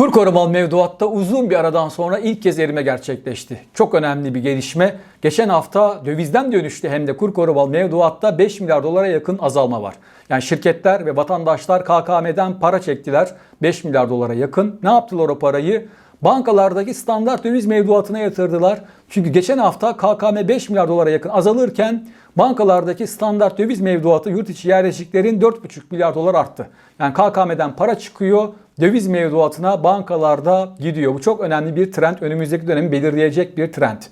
Kur korumalı mevduatta uzun bir aradan sonra ilk kez erime gerçekleşti. Çok önemli bir gelişme. Geçen hafta dövizden dönüştü hem de kur korumalı mevduatta 5 milyar dolara yakın azalma var. Yani şirketler ve vatandaşlar KKM'den para çektiler 5 milyar dolara yakın. Ne yaptılar o parayı? Bankalardaki standart döviz mevduatına yatırdılar. Çünkü geçen hafta KKM 5 milyar dolara yakın azalırken bankalardaki standart döviz mevduatı yurt içi yerleşiklerin 4,5 milyar dolar arttı. Yani KKM'den para çıkıyor, döviz mevduatına bankalarda gidiyor. Bu çok önemli bir trend. Önümüzdeki dönemi belirleyecek bir trend.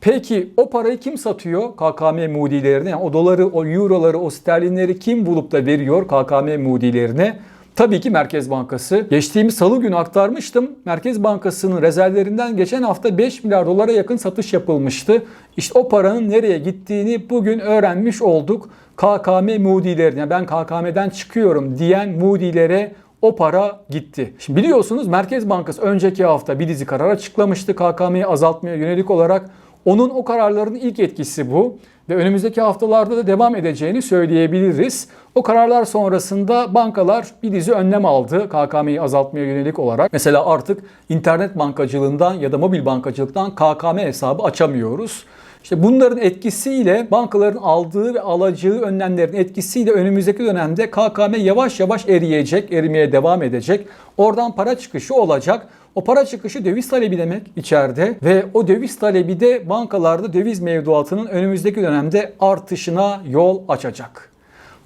Peki o parayı kim satıyor? KKM mudilerine. Yani o doları, o euroları, o sterlinleri kim bulup da veriyor KKM mudilerine? Tabii ki Merkez Bankası. Geçtiğimiz salı günü aktarmıştım. Merkez Bankası'nın rezervlerinden geçen hafta 5 milyar dolara yakın satış yapılmıştı. İşte o paranın nereye gittiğini bugün öğrenmiş olduk. KKM mudilerine ben KKM'den çıkıyorum diyen mudilere o para gitti. Şimdi biliyorsunuz Merkez Bankası önceki hafta bir dizi karar açıklamıştı KKM'yi azaltmaya yönelik olarak. Onun o kararların ilk etkisi bu ve önümüzdeki haftalarda da devam edeceğini söyleyebiliriz. O kararlar sonrasında bankalar bir dizi önlem aldı KKM'yi azaltmaya yönelik olarak. Mesela artık internet bankacılığından ya da mobil bankacılıktan KKM hesabı açamıyoruz. İşte bunların etkisiyle bankaların aldığı ve alacağı önlemlerin etkisiyle önümüzdeki dönemde KKM yavaş yavaş eriyecek, erimeye devam edecek. Oradan para çıkışı olacak. O para çıkışı döviz talebi demek içeride ve o döviz talebi de bankalarda döviz mevduatının önümüzdeki dönemde artışına yol açacak.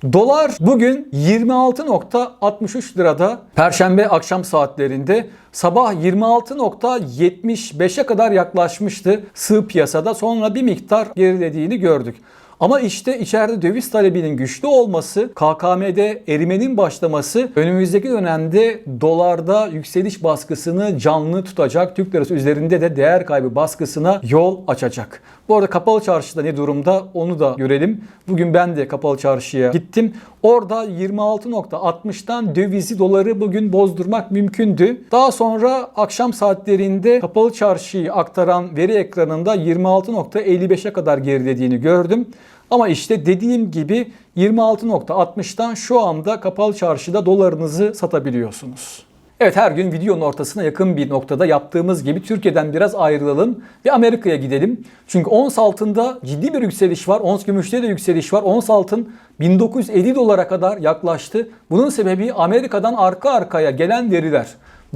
Dolar bugün 26.63 lirada Perşembe akşam saatlerinde sabah 26.75'e kadar yaklaşmıştı sığ piyasada sonra bir miktar gerilediğini gördük. Ama işte içeride döviz talebinin güçlü olması, KKM'de erimenin başlaması önümüzdeki dönemde dolarda yükseliş baskısını canlı tutacak. Türk lirası üzerinde de değer kaybı baskısına yol açacak. Bu arada kapalı çarşıda ne durumda onu da görelim. Bugün ben de kapalı çarşıya gittim. Orada 26.60'tan dövizi doları bugün bozdurmak mümkündü. Daha sonra akşam saatlerinde kapalı çarşıyı aktaran veri ekranında 26.55'e kadar gerilediğini gördüm. Ama işte dediğim gibi 26.60'tan şu anda kapalı çarşıda dolarınızı satabiliyorsunuz. Evet her gün videonun ortasına yakın bir noktada yaptığımız gibi Türkiye'den biraz ayrılalım ve Amerika'ya gidelim. Çünkü ons altında ciddi bir yükseliş var. Ons gümüşte de yükseliş var. Ons altın 1950 dolara kadar yaklaştı. Bunun sebebi Amerika'dan arka arkaya gelen veriler.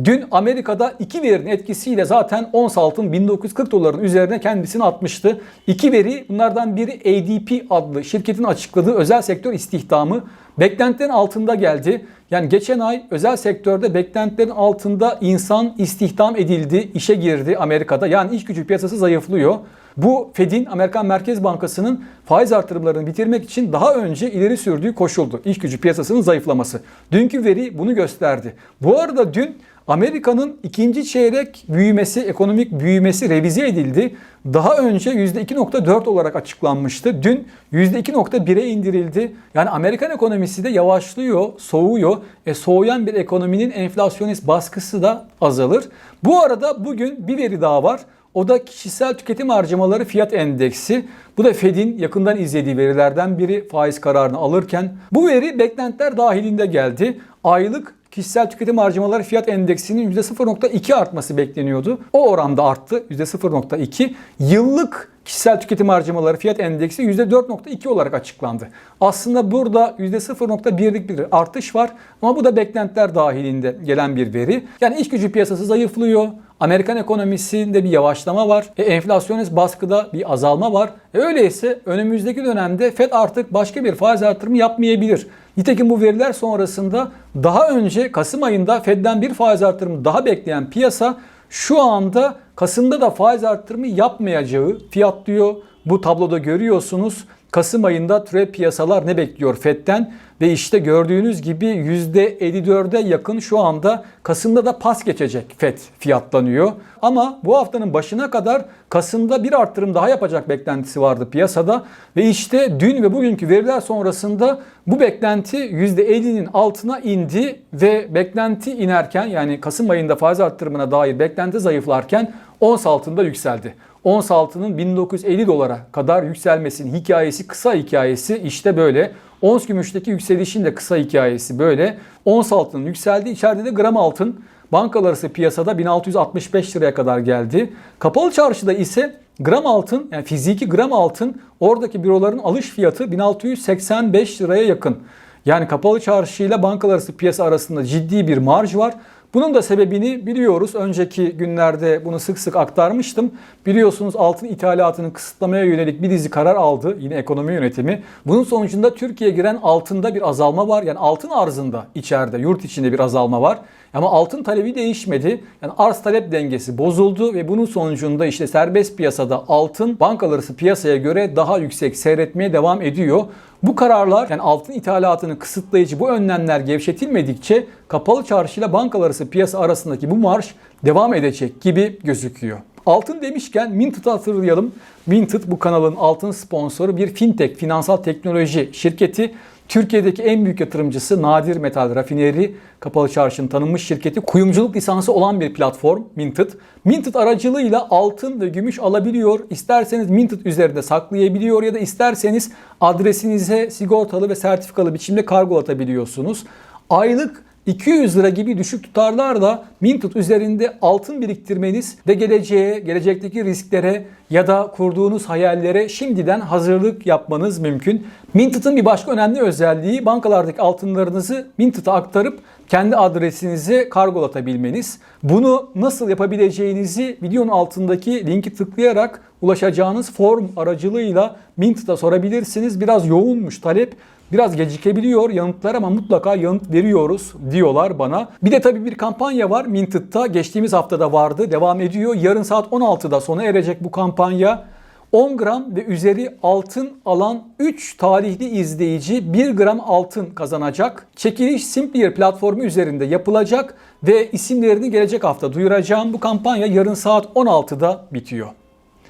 Dün Amerika'da iki verinin etkisiyle zaten ons altın 1940 doların üzerine kendisini atmıştı. İki veri bunlardan biri ADP adlı şirketin açıkladığı özel sektör istihdamı beklentilerin altında geldi. Yani geçen ay özel sektörde beklentilerin altında insan istihdam edildi, işe girdi Amerika'da. Yani iş gücü piyasası zayıflıyor. Bu Fed'in Amerikan Merkez Bankası'nın faiz artırımlarını bitirmek için daha önce ileri sürdüğü koşuldu. İş gücü piyasasının zayıflaması. Dünkü veri bunu gösterdi. Bu arada dün Amerika'nın ikinci çeyrek büyümesi, ekonomik büyümesi revize edildi. Daha önce %2.4 olarak açıklanmıştı. Dün %2.1'e indirildi. Yani Amerikan ekonomisi de yavaşlıyor, soğuyor. E soğuyan bir ekonominin enflasyonist baskısı da azalır. Bu arada bugün bir veri daha var. O da kişisel tüketim harcamaları fiyat endeksi. Bu da Fed'in yakından izlediği verilerden biri faiz kararını alırken. Bu veri beklentiler dahilinde geldi. Aylık kişisel tüketim harcamaları fiyat endeksinin %0.2 artması bekleniyordu. O oranda arttı %0.2. Yıllık kişisel tüketim harcamaları fiyat endeksi %4.2 olarak açıklandı. Aslında burada %0.1'lik bir artış var ama bu da beklentiler dahilinde gelen bir veri. Yani iş gücü piyasası zayıflıyor. Amerikan ekonomisinde bir yavaşlama var. E, enflasyonist baskıda bir azalma var. E, öyleyse önümüzdeki dönemde Fed artık başka bir faiz artırımı yapmayabilir. Nitekim bu veriler sonrasında daha önce Kasım ayında Fed'den bir faiz artırımı daha bekleyen piyasa şu anda Kasım'da da faiz artırımı yapmayacağı fiyatlıyor. Bu tabloda görüyorsunuz. Kasım ayında türev piyasalar ne bekliyor FED'den? Ve işte gördüğünüz gibi %54'e yakın şu anda Kasım'da da pas geçecek FED fiyatlanıyor. Ama bu haftanın başına kadar Kasım'da bir arttırım daha yapacak beklentisi vardı piyasada. Ve işte dün ve bugünkü veriler sonrasında bu beklenti %50'nin altına indi ve beklenti inerken yani Kasım ayında faiz arttırımına dair beklenti zayıflarken ons altında yükseldi. Ons altının 1950 dolara kadar yükselmesinin hikayesi, kısa hikayesi işte böyle. Ons gümüşteki yükselişin de kısa hikayesi böyle. Ons altının yükseldi. İçeride de gram altın bankalar piyasada 1665 liraya kadar geldi. Kapalı çarşıda ise gram altın yani fiziki gram altın oradaki büroların alış fiyatı 1685 liraya yakın. Yani kapalı çarşıyla bankalar arası piyasa arasında ciddi bir marj var. Bunun da sebebini biliyoruz. Önceki günlerde bunu sık sık aktarmıştım. Biliyorsunuz altın ithalatını kısıtlamaya yönelik bir dizi karar aldı yine ekonomi yönetimi. Bunun sonucunda Türkiye'ye giren altında bir azalma var. Yani altın arzında içeride, yurt içinde bir azalma var. Ama altın talebi değişmedi. Yani arz talep dengesi bozuldu ve bunun sonucunda işte serbest piyasada altın bankalar arası piyasaya göre daha yüksek seyretmeye devam ediyor. Bu kararlar yani altın ithalatını kısıtlayıcı bu önlemler gevşetilmedikçe kapalı çarşıyla bankalar arası piyasa arasındaki bu marş devam edecek gibi gözüküyor. Altın demişken Minted'ı hatırlayalım. Minted bu kanalın altın sponsoru bir fintech, finansal teknoloji şirketi. Türkiye'deki en büyük yatırımcısı Nadir Metal Rafineri, kapalı çarşının tanınmış şirketi. Kuyumculuk lisansı olan bir platform Minted. Minted aracılığıyla altın ve gümüş alabiliyor. İsterseniz Minted üzerinde saklayabiliyor ya da isterseniz adresinize sigortalı ve sertifikalı biçimde kargolatabiliyorsunuz. Aylık 200 lira gibi düşük tutarlar da Minted üzerinde altın biriktirmeniz ve geleceğe, gelecekteki risklere ya da kurduğunuz hayallere şimdiden hazırlık yapmanız mümkün. Minted'ın bir başka önemli özelliği bankalardaki altınlarınızı Minted'a aktarıp kendi adresinize kargolatabilmeniz. Bunu nasıl yapabileceğinizi videonun altındaki linki tıklayarak ulaşacağınız form aracılığıyla Minted'a sorabilirsiniz. Biraz yoğunmuş talep. Biraz gecikebiliyor yanıtlar ama mutlaka yanıt veriyoruz diyorlar bana. Bir de tabii bir kampanya var Minted'da. Geçtiğimiz haftada vardı. Devam ediyor. Yarın saat 16'da sona erecek bu kampanya. 10 gram ve üzeri altın alan 3 talihli izleyici 1 gram altın kazanacak. Çekiliş Simplier platformu üzerinde yapılacak ve isimlerini gelecek hafta duyuracağım. Bu kampanya yarın saat 16'da bitiyor.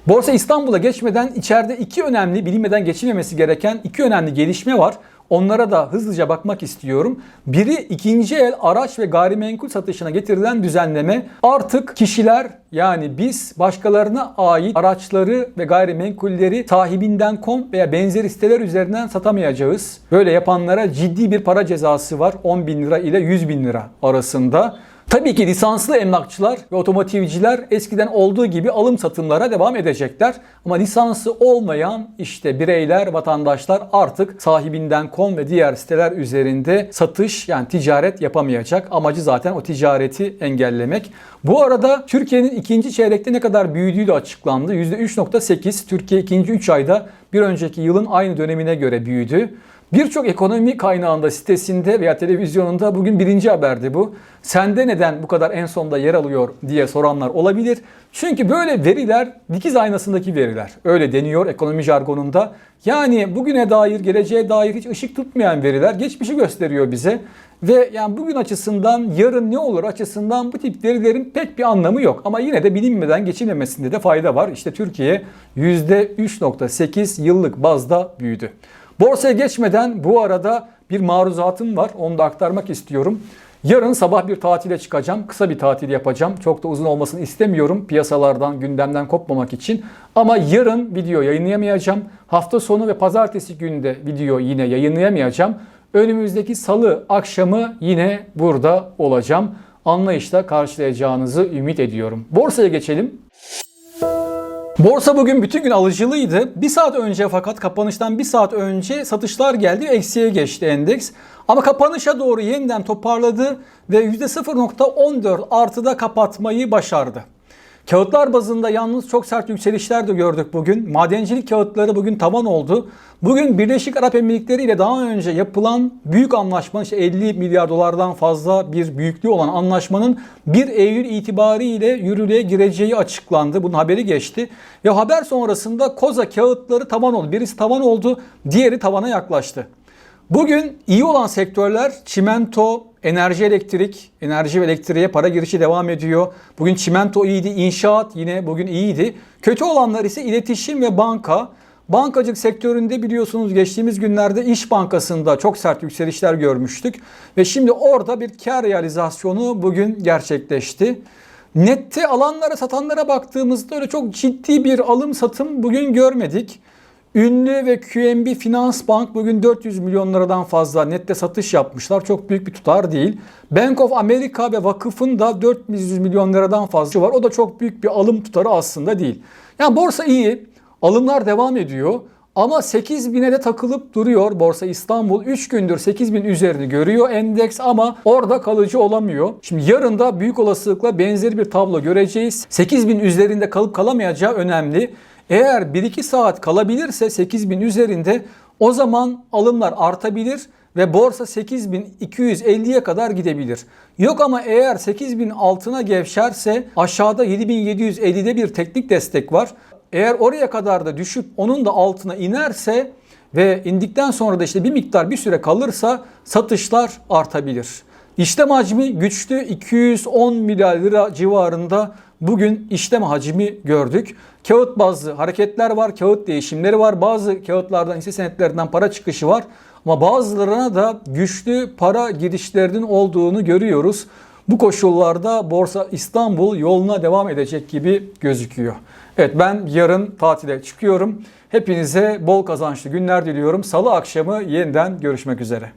Borsa İstanbul'a geçmeden içeride iki önemli bilinmeden geçilmemesi gereken iki önemli gelişme var. Onlara da hızlıca bakmak istiyorum. Biri ikinci el araç ve gayrimenkul satışına getirilen düzenleme. Artık kişiler yani biz başkalarına ait araçları ve gayrimenkulleri sahibinden.com veya benzeri siteler üzerinden satamayacağız. Böyle yapanlara ciddi bir para cezası var. 10 bin lira ile 100 bin lira arasında. Tabii ki lisanslı emlakçılar ve otomotivciler eskiden olduğu gibi alım satımlara devam edecekler. Ama lisansı olmayan işte bireyler, vatandaşlar artık sahibinden.com ve diğer siteler üzerinde satış yani ticaret yapamayacak. Amacı zaten o ticareti engellemek. Bu arada Türkiye'nin ikinci çeyrekte ne kadar büyüdüğü de açıklandı. %3.8 Türkiye ikinci 3 ayda bir önceki yılın aynı dönemine göre büyüdü. Birçok ekonomi kaynağında sitesinde veya televizyonunda bugün birinci haberdi bu. Sende neden bu kadar en sonda yer alıyor diye soranlar olabilir. Çünkü böyle veriler dikiz aynasındaki veriler. Öyle deniyor ekonomi jargonunda. Yani bugüne dair, geleceğe dair hiç ışık tutmayan veriler geçmişi gösteriyor bize. Ve yani bugün açısından yarın ne olur açısından bu tip verilerin pek bir anlamı yok. Ama yine de bilinmeden geçilmemesinde de fayda var. İşte Türkiye %3.8 yıllık bazda büyüdü. Borsaya geçmeden bu arada bir maruzatım var. Onu da aktarmak istiyorum. Yarın sabah bir tatile çıkacağım. Kısa bir tatil yapacağım. Çok da uzun olmasını istemiyorum piyasalardan, gündemden kopmamak için. Ama yarın video yayınlayamayacağım. Hafta sonu ve pazartesi günde video yine yayınlayamayacağım. Önümüzdeki salı akşamı yine burada olacağım. Anlayışla karşılayacağınızı ümit ediyorum. Borsaya geçelim. Borsa bugün bütün gün alıcılıydı. Bir saat önce fakat kapanıştan bir saat önce satışlar geldi ve eksiye geçti endeks. Ama kapanışa doğru yeniden toparladı ve %0.14 artıda kapatmayı başardı. Kağıtlar bazında yalnız çok sert yükselişler de gördük bugün. Madencilik kağıtları bugün tavan oldu. Bugün Birleşik Arap Emirlikleri ile daha önce yapılan büyük anlaşma işte 50 milyar dolardan fazla bir büyüklüğü olan anlaşmanın 1 Eylül itibariyle yürürlüğe gireceği açıklandı. Bunun haberi geçti. Ve haber sonrasında koza kağıtları tavan oldu. Birisi tavan oldu, diğeri tavana yaklaştı. Bugün iyi olan sektörler çimento, enerji elektrik, enerji ve elektriğe para girişi devam ediyor. Bugün çimento iyiydi, inşaat yine bugün iyiydi. Kötü olanlar ise iletişim ve banka. Bankacılık sektöründe biliyorsunuz geçtiğimiz günlerde İş Bankası'nda çok sert yükselişler görmüştük. Ve şimdi orada bir kar realizasyonu bugün gerçekleşti. Nette alanlara satanlara baktığımızda öyle çok ciddi bir alım satım bugün görmedik. Ünlü ve QNB Finans Bank bugün 400 milyon liradan fazla nette satış yapmışlar. Çok büyük bir tutar değil. Bank of America ve vakıfın da 400 milyon liradan fazla var. O da çok büyük bir alım tutarı aslında değil. Yani borsa iyi. Alımlar devam ediyor. Ama 8000'e de takılıp duruyor Borsa İstanbul. 3 gündür 8000 üzerini görüyor endeks ama orada kalıcı olamıyor. Şimdi yarın da büyük olasılıkla benzeri bir tablo göreceğiz. 8000 üzerinde kalıp kalamayacağı önemli. Eğer 1-2 saat kalabilirse 8000 üzerinde o zaman alımlar artabilir ve borsa 8250'ye kadar gidebilir. Yok ama eğer 8000 altına gevşerse aşağıda 7750'de bir teknik destek var. Eğer oraya kadar da düşüp onun da altına inerse ve indikten sonra da işte bir miktar bir süre kalırsa satışlar artabilir. İşlem hacmi güçlü 210 milyar lira civarında bugün işlem hacmi gördük. Kağıt bazlı hareketler var, kağıt değişimleri var. Bazı kağıtlardan, hisse senetlerinden para çıkışı var. Ama bazılarına da güçlü para girişlerinin olduğunu görüyoruz. Bu koşullarda Borsa İstanbul yoluna devam edecek gibi gözüküyor. Evet ben yarın tatile çıkıyorum. Hepinize bol kazançlı günler diliyorum. Salı akşamı yeniden görüşmek üzere.